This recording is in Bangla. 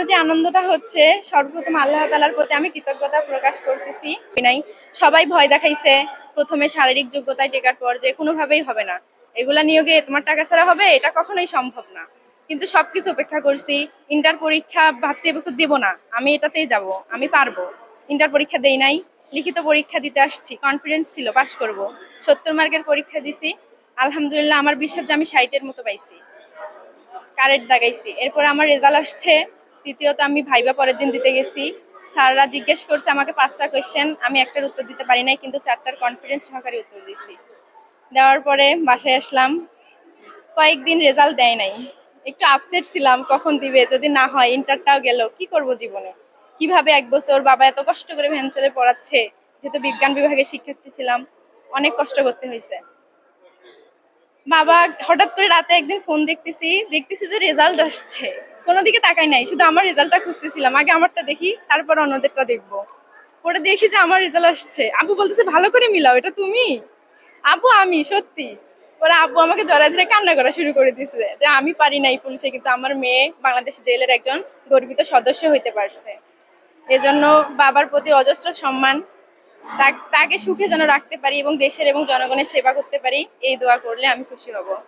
আর যে আনন্দটা হচ্ছে, সর্বপ্রথম আল্লাহ তালার প্রতি আমি কৃতজ্ঞতা প্রকাশ করতেছি। নাই। সবাই ভয় দেখাইছে প্রথমে শারীরিক যোগ্যতায় টেকার পর যে কোনোভাবেই হবে না। এগুলা নিয়োগে তোমার টাকা ছাড়া হবে, এটা কখনোই সম্ভব না। কিন্তু সবকিছু অপেক্ষা করছি, ইন্টার পরীক্ষা ভাবছি এবছর দিব না, আমি এটাতেই যাব, আমি পারব। ইন্টার পরীক্ষা দেই নাই, লিখিত পরীক্ষা দিতে আসছি কনফিডেন্স ছিল পাশ করব। সত্তর মার্কের পরীক্ষা দিছি, আলহামদুলিল্লাহ আমার বিশ্বাস যে আমি ষাটের মতো পাইছি। কারেন্ট দাগাইছি, এরপর আমার রেজাল্ট আসছে তৃতীয়ত আমি ভাইবা পরের দিন দিতে গেছি। স্যাররা জিজ্ঞেস করছে আমাকে পাঁচটা কোয়েশ্চেন আমি একটার উত্তর দিতে পারি নাই, কিন্তু চারটার কনফিডেন্স সহকারে উত্তর দিয়েছি দেওয়ার পরে বাসায় আসলাম। কয়েকদিন রেজাল্ট দেয় নাই। একটু আপসেট ছিলাম, কখন দিবে, যদি না হয় ইন্টারটাও গেল, কি করব জীবনে? কীভাবে এক বছর বাবা এত কষ্ট করে ভ্যান চলে পড়াচ্ছে, যেহেতু বিজ্ঞান বিভাগে শিক্ষার্থী ছিলাম, অনেক কষ্ট করতে হয়েছে। বাবা হঠাৎ করে রাতে একদিন ফোন দেখতেছি দেখতেছি যে রেজাল্ট আসছে। কোনো দিকে তাকাই নাই, শুধু আমার রেজাল্টটা খুঁজতেছিলাম। আগে আমারটা দেখি, তারপর অন্যদেরটা দেখব। পরে দেখি যে আমার রেজাল্ট আসছে। আবু বলতেছে, ভালো করে মিলাও, এটা তুমি? আবু আমি, সত্যি। পরে আব্বু আমাকে জড়াই ধরে কান্না করা শুরু করে দিছে, যে আমি পারি নাই পুলিশে, কিন্তু আমার মেয়ে বাংলাদেশ জেলের একজন গর্বিত সদস্য হইতে পারছে। এজন্য বাবার প্রতি অজস্র সম্মান, তাক- সুখে যেন রাখতে পারি এবং দেশের এবং জনগণের সেবা করতে পারি, এই দোয়া করলে আমি খুশি হব।